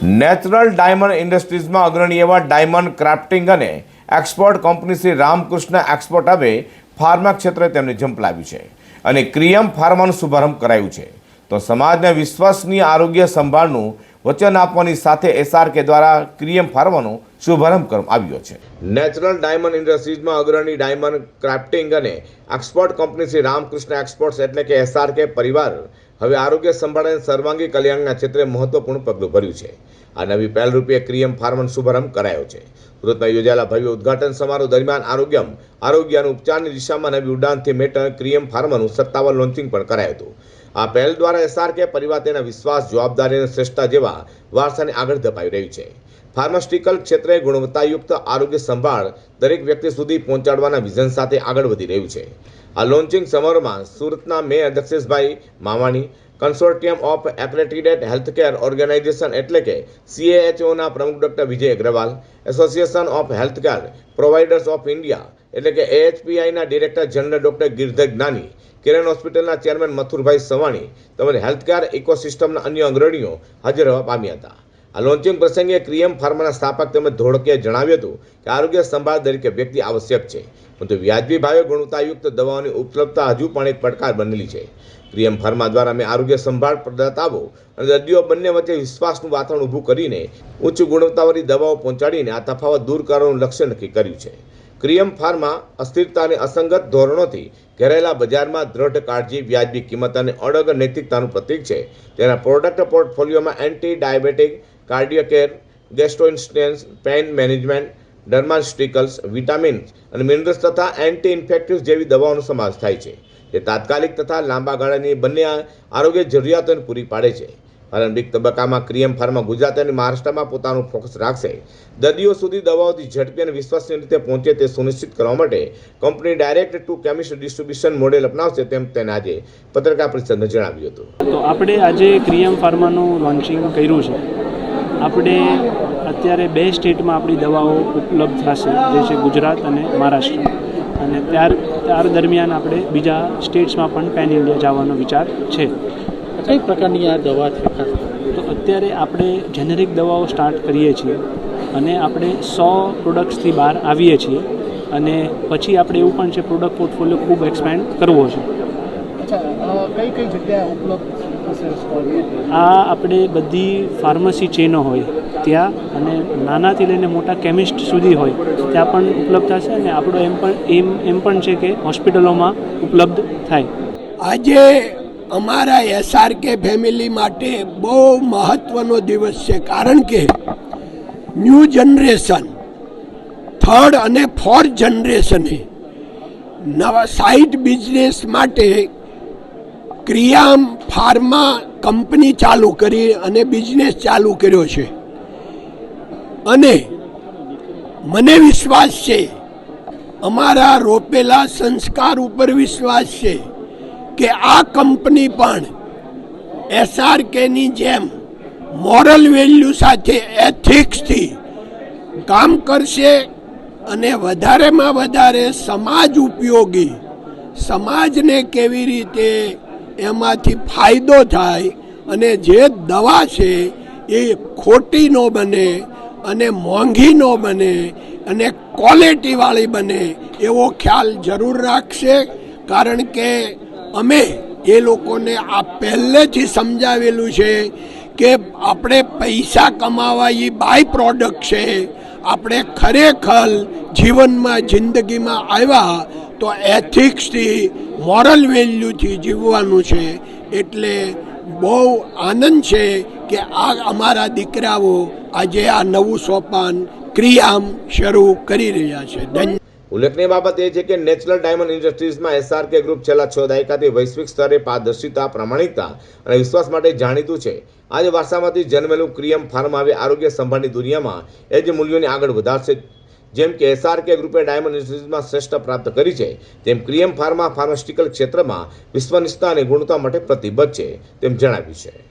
Natural diamond ઇન્ડસ્ટ્રીઝમાં અગ્રણી એવા diamond crafting અને export company Shri Ramkrishna export હવે ફાર્મા ક્ષેત્રે તેમને ઝંપલાવ્યું છે અને ક્રિયમ ફાર્માનો શુભારંભ કરાયું છે. તો સમાજને વિશ્વસનીય આરોગ્ય સંભાળનું વચન આપવાની સાથે એસઆરકે દ્વારા ક્રિયમ ફાર્માનો શુભારંભ કરવામાં આવ્યો છે. નેચરલ ડાયમંડ ઇન્ડસ્ટ્રીઝમાં અગ્રણી ડાયમંડ ક્રાફ્ટિંગ અને export company Shri Ramkrishna exports એટલે કે એસઆરકે પરિવાર હવે આરોગ્ય સંભાળ અને સર્વાંગી કલ્યાણના ક્ષેત્રે મહત્વપૂર્ણ પગલું ભર્યું છે. આ નવી પહેલ રૂપે ક્રિયમ ફાર્મન શુભારંભ કરાયો છે. સુરતમાં યોજાયેલા ભવ્ય ઉદઘાટન સમારોહ દરમિયાન આરોગ્યમ આરોગ્ય અને ઉપચારની દિશામાં નવી ઉડાનથી મેટર ક્રિયમ ફાર્મનું સત્તાવાર લોન્ચિંગ પણ કરાયું હતું. આ પહેલ દ્વારા એસઆરકે પરિવાર તેના વિશ્વાસ, જવાબદારી અને શ્રેષ્ઠતા જેવા વારસાને આગળ ધપાવી રહ્યું છે. ફાર્માસ્યુટિકલ ક્ષેત્રે ગુણવત્તાયુક્ત આરોગ્ય સંભાળ દરેક વ્યક્તિ સુધી પહોંચાડવાના વિઝન સાથે આગળ વધી રહ્યું છે. આ લોન્ચિંગ સમારોહમાં સુરતના mayor Daksheshbhai Mavani consortium of accredited healthcare organization એટલે કે સીએએચઓના પ્રમુખ doctor Vijay Agrawal association of healthcare providers of India એટલે કે એએચપીઆઈના director general doctor Girdhar Gyani, Kiran હોસ્પિટલના ચેરમેન મથુરભાઈ સવાણી, તેમજ હેલ્થકેર ઇકોસિસ્ટમના અન્ય અગ્રણીઓ હાજર રહેવા પામ્યા હતા. આ લોન્ચિંગ પ્રસંગે ક્રિયમ ફાર્માના સ્થાપક તેમજ ધોળકીએ જણાવ્યું હતું કે આરોગ્ય સંભાળ દરેક વ્યક્તિ આવશ્યક છે. પરંતુ વ્યાજબી ભાવે ગુણવત્તાયુક્ત દવાઓની ઉપલબ્ધતા હજુ પણ એક પડકાર બનેલી છે. ક્રિયમ ફાર્મા દ્વારા અમે આરોગ્ય સંભાળ પ્રદાતાઓ અને દર્દીઓ બંને વચ્ચે વિશ્વાસનું વાતાવરણ ઊભું કરીને ઉચ્ચ ગુણવત્તાવાળી દવાઓ પહોંચાડીને આ તફાવત દૂર કરવાનું લક્ષ્ય નક્કી કર્યું છે. ક્રિયમ ફાર્મા અસ્થિરતા અને અસંગત ધોરણોથી ઘેરાયેલા બજારમાં દ્રઢ કાળજી, વ્યાજબી કિંમત અને અડગ નૈતિકતાનું પ્રતીક છે. તેના product પોર્ટફોલિયોમાં anti diabetic cardiocare gastrointestinal pain management dermaceuticals vitamins અને મિનરલ્સ તથા એન્ટી ઇન્ફેક્ટિવ્સ જેવી દવાઓનો સમાવેશ થાય છે, જે તાત્કાલિક તથા લાંબા ગાળાની બંને આરોગ્ય જરૂરિયાતોને પૂરી પાડે છે. પ્રારંભિક તબક્કામાં ક્રિયમ ફાર્મા ગુજરાત અને મહારાષ્ટ્રમાં પોતાનું ફોકસ રાખશે. દર્દીઓ સુધી દવાઓથી ઝડપી અને વિશ્વસનીય રીતે પહોંચે તે સુનિશ્ચિત કરવા માટે company direct to chemist distribution model અપનાવશે તેમ તેને આજે પત્રકાર પરિષદમાં જણાવ્યું હતું. તો આપણે આજે ક્રિયમ ફાર્માનું લોન્ચિંગ કર્યું છે. આપણે અત્યારે બે સ્ટેટમાં આપણી દવાઓ ઉપલબ્ધ થશે જે છે ગુજરાત અને મહારાષ્ટ્ર. અને ત્યાર ત્યાર દરમિયાન આપણે બીજા સ્ટેટ્સમાં પણ પેન ઇન્ડિયા જવાનો વિચાર છે. કઈ પ્રકારની આ દવા છે તો અત્યારે આપણે જેનેરિક દવાઓ સ્ટાર્ટ કરીએ છીએ અને આપણે સો પ્રોડક્ટ્સથી બહાર આવીએ છીએ અને પછી આપણે એવું પણ છે પ્રોડક્ટ પોર્ટફોલિયો ખૂબ એક્સપેન્ડ કરવો છે. અચ્છા કઈ કઈ જગ્યાએ ઉપલબ્ધ આ આપણે બધી ફાર્મસી ચેનો હોય ત્યાં અને નાનાથી લઈને મોટા કેમિસ્ટ સુધી હોય ત્યાં પણ ઉપલબ્ધ થશે અને આપણો એમ પણ એમ એમ પણ છે કે હોસ્પિટલોમાં ઉપલબ્ધ થાય. આજે અમારા એસઆરકે ફેમિલી માટે બહુ મહત્વનો દિવસ છે કારણ કે ન્યૂ જનરેશન થર્ડ અને ફોર્થ જનરેશને નવા સાઇડ બિઝનેસ માટે ક્રિયામ ફાર્મા કંપની ચાલુ કરી અને બિઝનેસ ચાલુ કર્યો છે. અને મને વિશ્વાસ છે, અમારા રોપેલા સંસ્કાર ઉપર વિશ્વાસ છે કે આ કંપની પણ એસઆરકેની જેમ મોરલ વેલ્યુ સાથે એથિક્સથી કામ કરશે અને વધારેમાં વધારે સમાજ ઉપયોગી, સમાજને કેવી રીતે એમાંથી ફાયદો થાય અને જે દવા છે એ ખોટી ન બને અને મોંઘી ન બને અને ક્વોલિટીવાળી બને, એવો ખ્યાલ જરૂર રાખશે. કારણ કે અમે એ લોકોને આ પહેલેથી સમજાવેલું છે કે આપણે પૈસા કમાવા એ બાય પ્રોડક્ટ છે. આપણે ખરેખર જીવનમાં, જિંદગીમાં આવ્યા તો એથિક્સથી મોરલ વેલ્યુથી જીવવાનું છે એટલે બહુ આનંદ છે કે આ અમારા દીકરાઓ આજે આ નવું સોપાન ક્રિયામ શરૂ કરી રહ્યા છે. ધન્ય ઉલ્લેખનીય બાબત એ છે કે નેચરલ ડાયમંડ ઇન્ડસ્ટ્રીઝમાં એસઆરકે ગ્રુપ છેલ્લા છ દાયકાથી વૈશ્વિક સ્તરે પારદર્શિતા, પ્રમાણિકતા અને વિશ્વાસ માટે જાણીતું છે. આજે વારસામાંથી જન્મેલું ક્રિયમ ફાર્મ હવે આરોગ્ય સંભાળની દુનિયામાં એ જ મૂલ્યોને આગળ વધારશે. જેમ કે એસઆરકે ગ્રુપે ડાયમંડ ઇન્ડસ્ટ્રીઝમાં શ્રેષ્ઠ પ્રાપ્ત કરી છે, તેમ ક્રિયમ ફાર્મા ફાર્માસ્યુટિકલ ક્ષેત્રમાં વિશ્વનિષ્ઠતા અને ગુણવત્તા માટે પ્રતિબદ્ધ છે, તેમ જણાવ્યું છે.